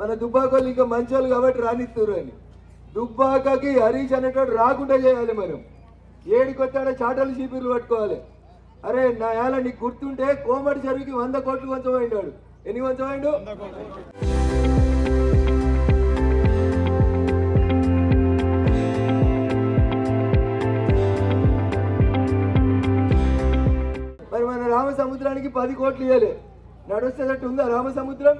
మన దుబ్బాకోళ్ళు ఇంకా మంచోళ్ళు కాబట్టి రానిత్తురు అని. దుబ్బాకకి హరీష్ అనేటోడు రాకుండా చేయాలి మనం. ఏడికొచ్చాడో చాటలు చీపిర్లు పట్టుకోవాలి. అరే నా ఏళ్ళ నీకు గుర్తుంటే కోమటి చెరువుకి వంద కోట్లు వంచబోయినాడు ఎన్ని వంచబోయిండు? మరి మన రామసముద్రానికి పది కోట్లు ఇవ్వలే నడుస్తున్నట్టు ఉందా రామసముద్రం?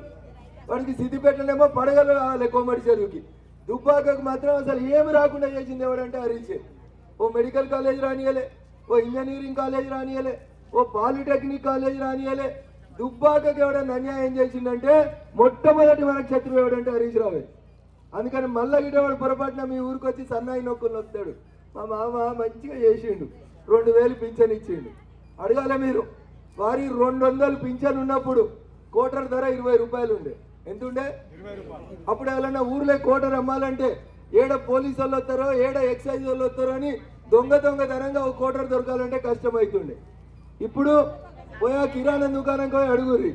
వాడికి సిద్దిపేటలేమో పడగలు రావాలి కోమటి చెరువుకి. దుబ్బాకకు మాత్రం అసలు ఏమి రాకుండా చేసింది ఎవడంటే హరీష్. ఓ మెడికల్ కాలేజ్ రానియలే ఓ ఇంజనీరింగ్ కాలేజ్ రానియలే ఓ పాలిటెక్నిక్ కాలేజ్ రానియలే. దుబ్బాకకి ఎవడన్నా అన్యాయం చేసిందంటే మొట్టమొదటి మనకు శత్రువు ఎవడంటే హరీష్ రావే. అందుకని మళ్ళా గిటవాడు పొరపాటున మీ ఊరికి వచ్చి సన్నాయి నొక్కులు వస్తాడు మా మామ మంచిగా చేసిండు రెండు వేలు పింఛన్ ఇచ్చిండు. అడగాల మీరు వారి రెండు వందలు పింఛన్ ఉన్నప్పుడు కోటర్ ధర ఇరవై రూపాయలు ఉండే ఎంత ఉండే అప్పుడు ఎవరైనా ఊర్లో కోటర్ అమ్మాలంటే ఏడ పోలీసు వాళ్ళు వస్తారో ఏడ ఎక్సైజ్ వాళ్ళు వస్తారో అని దొంగ దొంగతనంగా ఒక కోటర్ దొరకాలంటే కష్టమవుతుండే ఇప్పుడు పోయా కిరాణా దుకాణం పోయి అడుగురి.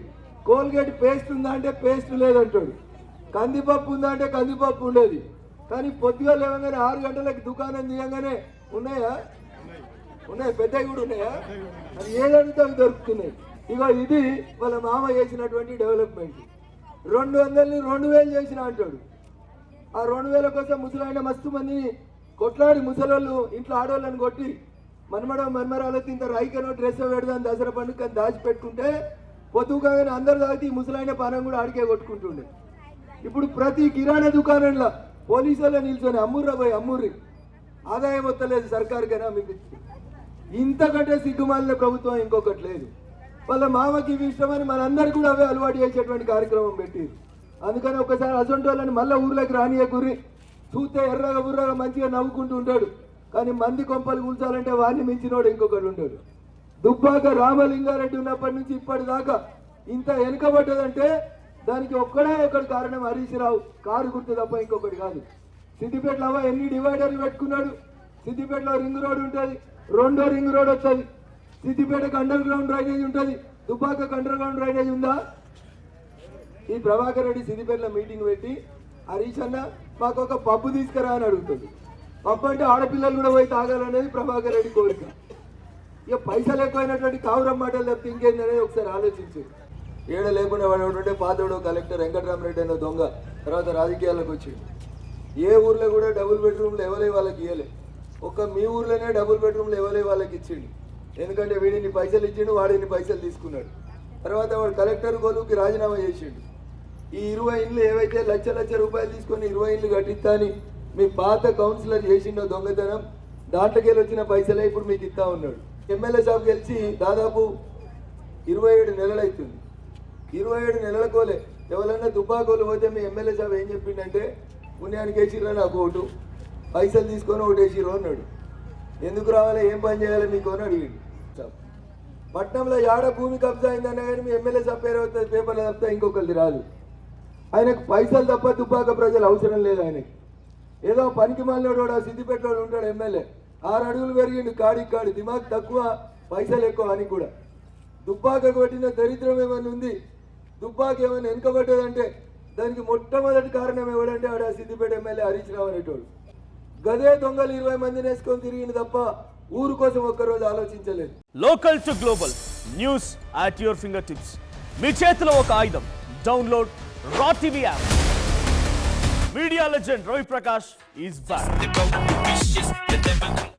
కోల్గేట్ పేస్ట్ ఉందా అంటే పేస్ట్ లేదంటాడు. కందిపప్పు ఉందా అంటే కందిపప్పు ఉండేది. కానీ పొద్దుగా లేవగానే ఆరు గంటలకు దుకాణం తీయగానే ఉన్నాయా? ఉన్నాయి. పెద్దవి కూడా ఉన్నాయా? అది ఏదంటే అవి దొరుకుతున్నాయి. ఇగో ఇది వాళ్ళ మామ చేసినటువంటి డెవలప్మెంట్. రెండు వందలని రెండు వేలు చేసిన అంటాడు. ఆ రెండు వేల కోసం ముసలాయన మస్తు మందిని కొట్లాడి ముసలోళ్ళు ఇంట్లో ఆడవాళ్ళని కొట్టి మన్మడ మన్మరాలతో ఇంత రైకనో డ్రెస్ పెడదాం దసరా పండుగ అని దాచిపెట్టుకుంటే పొద్దుగానే అందరు తాగితే ఈ ముసలాయన పానం కూడా ఆడికే కొట్టుకుంటుండే. ఇప్పుడు ప్రతి కిరాణా దుకాణంలో పోలీసుల్లో నిల్చొని అమ్ముర్రా పోయి అమ్ముర్రి. ఆదాయం వస్తలేదు సర్కారుకైనా మీకు. ఇంతకంటే సిగ్గుమాలిన ప్రభుత్వం ఇంకొకటి లేదు. వాళ్ళ మామకి ఇవి ఇష్టమని మనందరూ కూడా అవే అలవాటు చేసేటువంటి కార్యక్రమం పెట్టి అందుకని ఒకసారి అసొంటి వాళ్ళని మళ్ళీ ఊర్లోకి రానియ గురి చూస్తే ఎర్రగా బుర్రగా మంచిగా నవ్వుకుంటూ ఉంటాడు. కానీ మంది కొంపలు కూల్చాలంటే వాడిని మించినోడు ఇంకొకడు ఉంటాడు దుబ్బాక రామలింగారెడ్డి ఉన్నప్పటి నుంచి ఇప్పటిదాకా ఇంత వెనుకబడ్డదంటే దానికి ఒక్కడే ఒకటి కారణం హరీష్ రావు. కారు గుర్తు తప్ప ఇంకొకటి కాదు. సిద్దిపేటలో అవ్వ ఎన్ని డివైడర్లు పెట్టుకున్నాడు? సిద్దిపేటలో రింగ్ రోడ్ ఉంటుంది. రెండో రింగ్ రోడ్ వస్తుంది. సిద్దిపేటకు అండర్ గ్రౌండ్ డ్రైనేజ్ ఉంటుంది. దుబ్బాకకు అండర్ గ్రౌండ్ డ్రైనేజ్ ఉందా? ఈ ప్రభాకర్ రెడ్డి సిద్దిపేటలో మీటింగ్ పెట్టి హరీష్ అన్న మాకు ఒక పబ్బు తీసుకురా అని అడుగుతుంది. పబ్బు అంటే ఆడపిల్లలు కూడా పోయి తాగాలనేది ప్రభాకర్ రెడ్డి కోరిక. ఇక పైసలు ఎక్కువైనటువంటి కావురం మాటలు తప్పితే ఇంకేందనేది ఒకసారి ఆలోచించు. ఏడ లేకుండా వాడేటువంటి ఉంటే పాతోడు కలెక్టర్ వెంకటరామరెడ్డి అనే దొంగ తర్వాత రాజకీయాలకు వచ్చిండు. ఏ ఊర్లో కూడా డబుల్ బెడ్రూమ్లు ఎవరే వాళ్ళకి ఇవ్వలే ఒక్క మీ ఊర్లోనే డబుల్ బెడ్రూమ్లు ఎవరే వాళ్ళకి ఇచ్చిండు. ఎందుకంటే వీడిని పైసలు ఇచ్చిండు వాడిని పైసలు తీసుకున్నాడు. తర్వాత వాడు కలెక్టర్ గోలుకి రాజీనామా చేసిండు. ఈ ఇరవై ఇండ్లు ఏవైతే లక్ష లక్ష రూపాయలు తీసుకొని ఇరవై ఇండ్లు కట్టిస్తా అని మీ పాత కౌన్సిలర్ చేసిండో దొంగతనం దాంట్లోకి వచ్చిన పైసలే ఇప్పుడు మీకు ఇస్తా ఉన్నాడు. ఎమ్మెల్యే షాప్ గెలిచి దాదాపు ఇరవై ఏడు నెలలు అవుతుంది ఇరవై ఏడు నెలల కోలే. ఎవరైనా దుబ్బాకోలు పోతే మీ ఎమ్మెల్యే సాబ్ ఏం చెప్పిండంటే పుణ్యానికి వేసిర్రా నాకు ఓటు పైసలు తీసుకొని ఓటు వేసిర్రు అన్నాడు. ఎందుకు రావాలి? ఏం పని చేయాలి? మీకు అని అడిగిండు. పట్నంలో యాడ భూమి కబ్జా అయిందన్నా కానీ మీ ఎమ్మెల్యే సాబ్ అవుతుంది పేపర్లో తప్పితే ఇంకొకరిది రాదు. ఆయనకు పైసలు తప్ప దుబ్బాక ప్రజలు అవసరం లేదు ఆయనకి. ఏదో పనికి మాలినోడు వాడు ఆ సిద్దిపేటలో ఉంటాడు ఎమ్మెల్యే. ఆరు అడుగులు పెరిగిండు కాడికి కాడు దిమాగ్ తక్కువ పైసలు ఎక్కువ అని కూడా. దుబ్బాకకు పెట్టిన దరిద్రం ఏమైనా ఉంది? దుబ్బాక ఏమైనా వెనుకబడ్డదంటే దానికి మొట్టమొదటి కారణం ఎవడంటే ఆడ సిద్దిపేట ఎమ్మెల్యే హరీష్ రావు అనేటోడు. గదే దొంగలు ఇరవై మందిని వేసుకొని తిరిగింది తప్ప ఊరు కోసం ఒక్కరోజు ఆలోచించలేదు local to global news at your fingertips మీ చేతిలో ఒక ఆయుధం download Raa TV app media legend Ravi Prakash is back